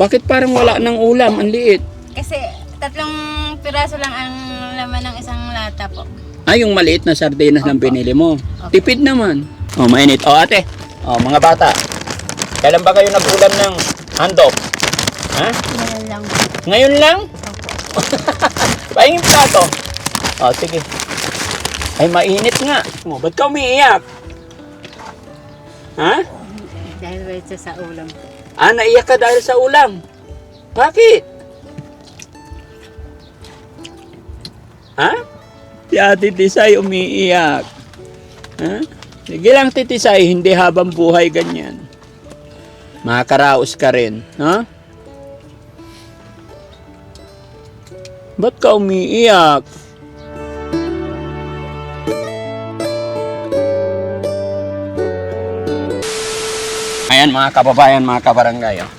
Bakit parang wala ng ulam? Ang liit. Kasi tatlong piraso lang ang laman ng isang lata po. Ah, yung maliit na sardinas ng Opo. binili mo. Opo. Tipid naman. Oh, mainit. Oh, ate. Oh, mga bata. Kailan ba kayo nag-ulam ng handok? Ha? Ngayon lang. Ngayon lang? Opo. Pahingin plato. Oh, sige. Ay, mainit nga. Oh, ba't ka umiiyak? Ha? Dahil ito sa ulam po. Ah, naiyak ka dahil sa ulam. Bakit? Ha? Si Ate Tisay umiiyak. Ha? Sige lang, Titisay, hindi habang buhay ganyan. Makakaraos ka rin, ha? Ba't ka umiiyak? Ayan mga kababayan, mga kabarangay. Oh.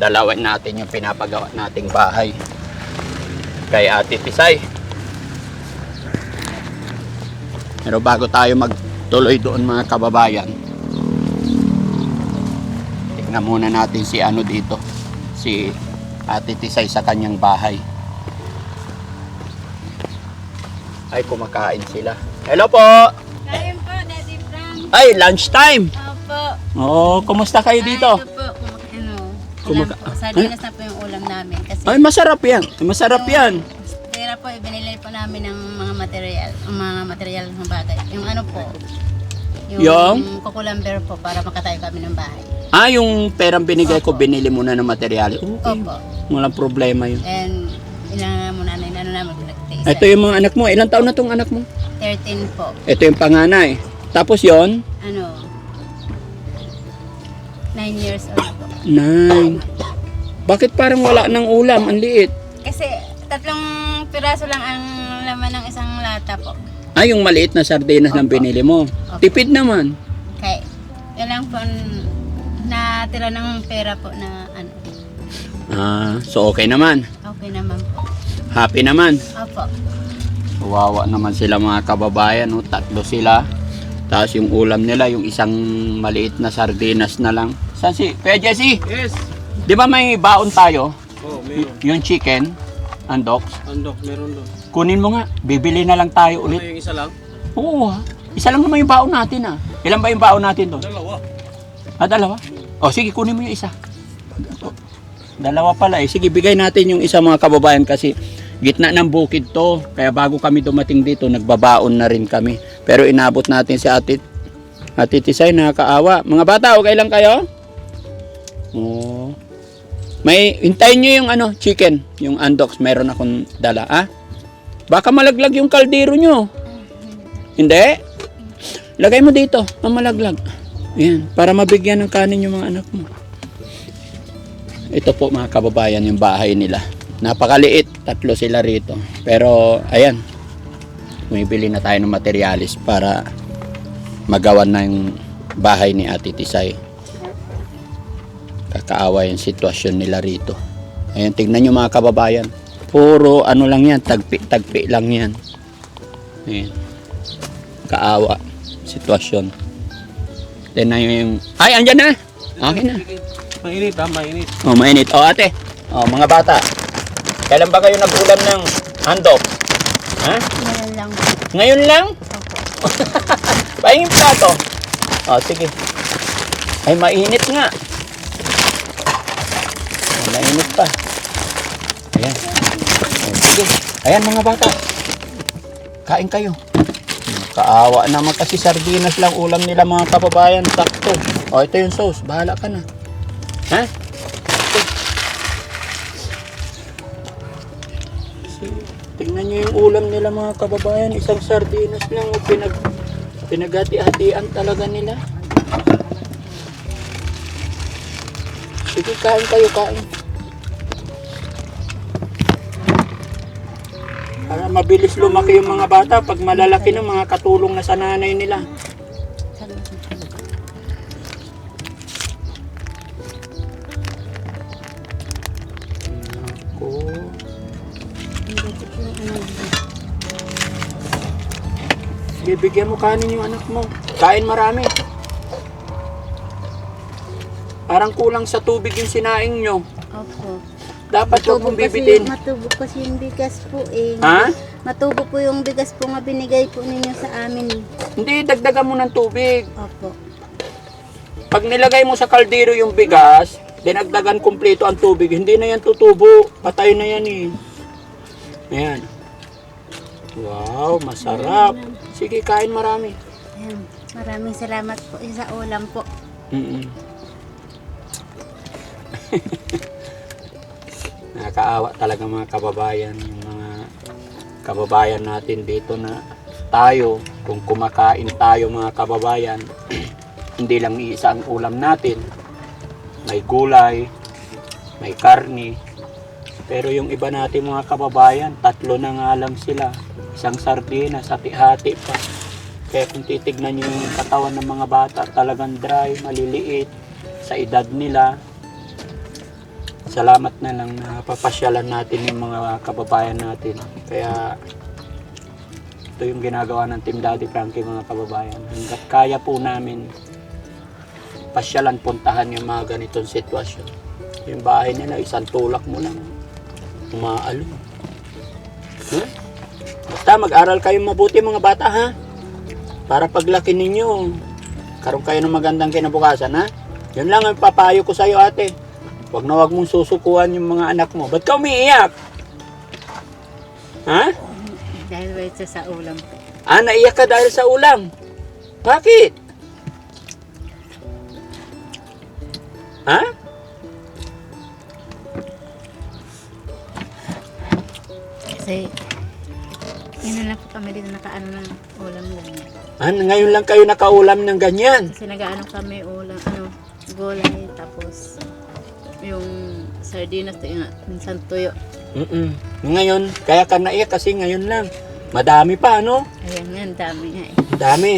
Dalawin natin yung pinapagawa nating bahay. Kay Ate Tisay. Pero bago tayo magtuloy doon mga kababayan, tignan muna natin si ano dito. Si Ate Tisay sa kanyang bahay. Ay, kumakain sila. Hello po! Kain po, Daddy Frank. Ay, lunchtime! Oh, kumusta kayo dito? Ay, ito po, kumaka- ano, Kumaka- ulam po. Sardinas na po yung ulam namin. Kasi Ay, masarap yan. Masarap yan. pera po, ibinili po namin ng mga material, ang mga material ng bagay. Yung ano po, yung, Yung? kukulamber po para makatayo kami ng bahay. Ah, yung perang binigay ko, binili mo na ng materyales. Okay. Opo. Walang problema yun. And inana mo na, inano namin, pinagtiisa. Ito yung mga anak mo. Ilang taon na tong anak mo? 13 po. Ito yung panganay. Tapos yon Ano, 9 years old po. nine. Bakit parang wala ng ulam? Ang liit. Kasi tatlong piraso lang ang laman ng isang lata po. Ah, yung maliit na sardinas lang Opo. binili mo. Opo. Tipid naman. Kaya, yun lang po ang natira ng pera po na ano, Ah, so okay naman. okay naman po. Happy naman. Opo. Kawawa naman sila mga kababayan. No? Tatlo sila. Tapos yung ulam nila, yung isang maliit na sardinas na lang. Saan si? Kuya Jesse? Yes. Di ba may baon tayo? Oh, meron. Yung chicken, andok. Andok, meron doon. Kunin mo nga. Bibili na lang tayo Ano ulit. yung isa lang? Oo ha. Isa lang naman yung baon natin ah. Ilan ba yung baon natin doon? Dalawa. Ah, dalawa? O sige, kunin mo yung isa. Dalawa pala eh. Sige, bigay natin yung isa mga kababayan kasi gitna ng bukid to. Kaya bago kami dumating dito, nagbabaon na rin kami. Pero inabot natin si Ate, Ate Tisay, nakakaawa. Mga bata, okay lang kayo? Oo. May, hintayin nyo yung ano, chicken, yung andox, meron akong dala, ah? Baka malaglag yung kaldero nyo. Hindi? Lagay mo dito, pamalaglag. Ayan, para mabigyan ng kanin yung mga anak mo. Ito po mga kababayan yung bahay nila. Napakaliit, tatlo sila rito. Pero ayan, bumibili na tayo ng materialis para magawan na yung bahay ni Ate Tisay. Kakaawa yung sitwasyon nila rito. Ayan, tignan nyo mga kababayan. Puro ano lang yan, tagpi-tagpi lang yan. Ayan. Kaawa sitwasyon. Then na yung... Ay, andyan na! Okay na. Mainit ha, mainit. Oh, mainit. Oh, ate. Oh, mga bata. Kailan ba kayo nag-ulam ng handok? Ha? Ngayon lang. Ngayon lang? Opo. Pahingin plato. Oh, sige. Ay, mainit nga. Mainit pa. Ayan. Sige. Ayan, mga bata. Kain kayo. Kaawa naman kasi sardinas lang ulam nila mga kababayan. Sakto. Oh, ito yung sauce. Bahala ka na. Ha? Tingnan nyo yung ulam nila mga kababayan. Isang sardinas lang. O pinag, pinaghati-hatian talaga nila. Sige, kain kayo, kain. Para mabilis lumaki yung mga bata pag malalaki ng mga katulong na sa nanay nila. Bibigyan mo kanin yung anak mo. Kain marami. Parang kulang sa tubig yung sinaing nyo. Opo. Dapat huwag mong kasi, bibitin. matubo kasi yung bigas po eh. Ha? Matubo po yung bigas po nga binigay po ninyo sa amin. eh. Hindi, dagdagan mo ng tubig. Opo. Pag nilagay mo sa kaldero yung bigas, dinagdagan kumpleto ang tubig, hindi na yan tutubo. Patay na yan eh. Ayan. Wow, masarap. Sige, kain marami. Ayan. Maraming salamat po sa ulam po. Mm-mm. Nakakaawa talaga mga kababayan, yung mga kababayan natin dito na tayo, kung kumakain tayo mga kababayan, hindi lang iisa ang ulam natin. May gulay, may karni. Pero yung iba natin mga kababayan, tatlo na nga lang sila. Isang sardinas, hati-hati pa. Kaya kung titignan nyo yung katawan ng mga bata, talagang dry, maliliit sa edad nila. Salamat na lang na papasyalan natin yung mga kababayan natin. Kaya ito yung ginagawa ng Team Daddy Frankie mga kababayan. Hanggat kaya po namin pasyalan, puntahan yung mga ganitong sitwasyon. Yung bahay nila, isang tulak mo lang. Umaalo. Huh? Basta mag-aral kayo mabuti mga bata ha. Para paglaki ninyo, karoon kayo ng magandang kinabukasan ha. Yun lang ang papayo ko sa'yo ate. Huwag na huwag mong susukuan yung mga anak mo. Ba't ka umiiyak? Ha? Dahil ba ito sa ulam po. Ah, naiyak ka dahil sa ulam. Bakit? Ha? Kasi, yun lang po kami dito nakaano ng ulam lang. Ah, ngayon lang kayo nakaulam ng ganyan. Kasi nagaano kami ulam, ano, gulay, tapos yung sardinas, yung minsan tuyo. Mm-mm. Ngayon, kaya ka naiyak kasi ngayon lang. Madami pa, ano? Ayan nga, dami nga eh. Dami.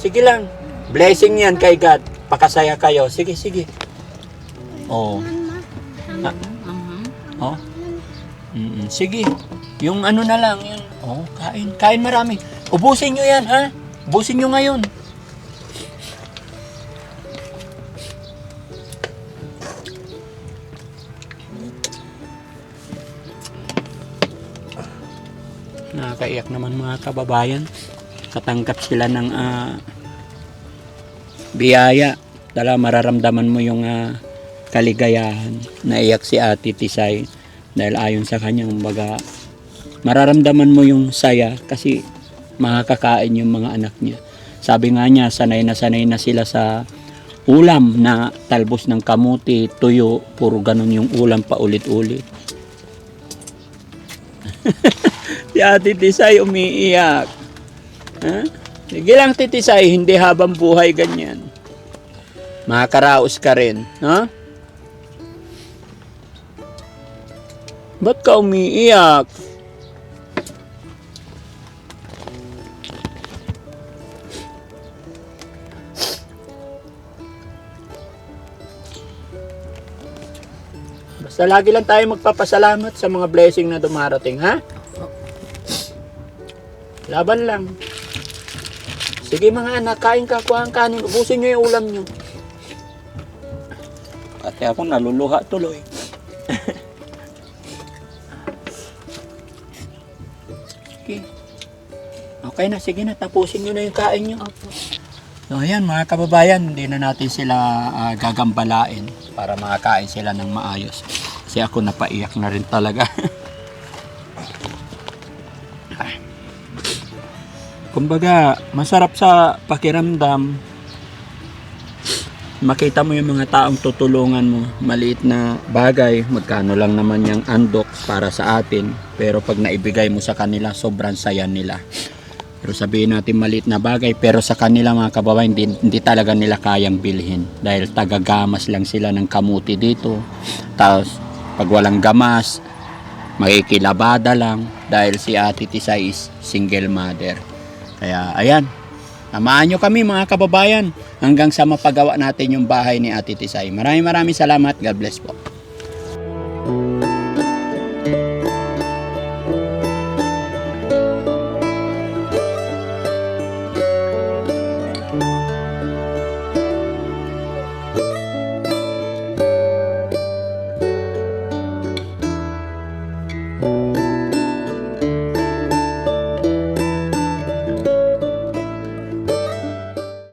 Sige lang. Blessing yan kay God. Pakasaya kayo. Sige, sige. Oh. Ah. Mhm. Oh. Mm-mm. Sige. Yung ano na lang, yun. Oh, kain. Kain marami. Ubusin nyo yan, ha? Ubusin nyo ngayon. Nakakaiyak naman mga kababayan. Katanggap sila ng ah, biyaya. Tala, mararamdaman mo yung ah, kaligayahan. Naiyak si Ate Tisay dahil ayon sa kanyang baga mararamdaman mo yung saya kasi makakakain yung mga anak niya. Sabi nga niya, sanay na sanay na sila sa ulam na talbos ng kamuti, tuyo, puro ganun yung ulam pa ulit-ulit. si Ate Tisay umiiyak. Ha? Sige lang Titisay, hindi habang buhay ganyan. Makakaraos ka rin. Ha? Ba't ka umiiyak? Basta lagi lang tayo magpapasalamat sa mga blessing na dumarating, ha? Laban lang. Sige mga anak, kain ka, kuha ang kanin. Ubusin nyo yung ulam nyo. Ate ako naluluha tuloy. okay. Okay na, sige na, tapusin nyo na yung kain nyo. Opo. So ayan mga kababayan, hindi na natin sila ah, gagambalain para makakain sila ng maayos. Kasi ako napaiyak na rin talaga. Kumbaga, masarap sa pakiramdam. Makita mo yung mga taong tutulungan mo. Maliit na bagay, magkano lang naman yung andok para sa atin. Pero pag naibigay mo sa kanila, sobrang saya nila. Pero sabihin natin maliit na bagay, pero sa kanila mga kababayan, hindi, hindi talaga nila kayang bilhin. Dahil tagagamas lang sila ng kamuti dito. Tapos, pag walang gamas, makikilabada lang. Dahil si Ate Tisay is single mother. Kaya, ayan. Samahan nyo kami mga kababayan hanggang sa mapagawa natin yung bahay ni Ate Tisay. Maraming maraming salamat. God bless po.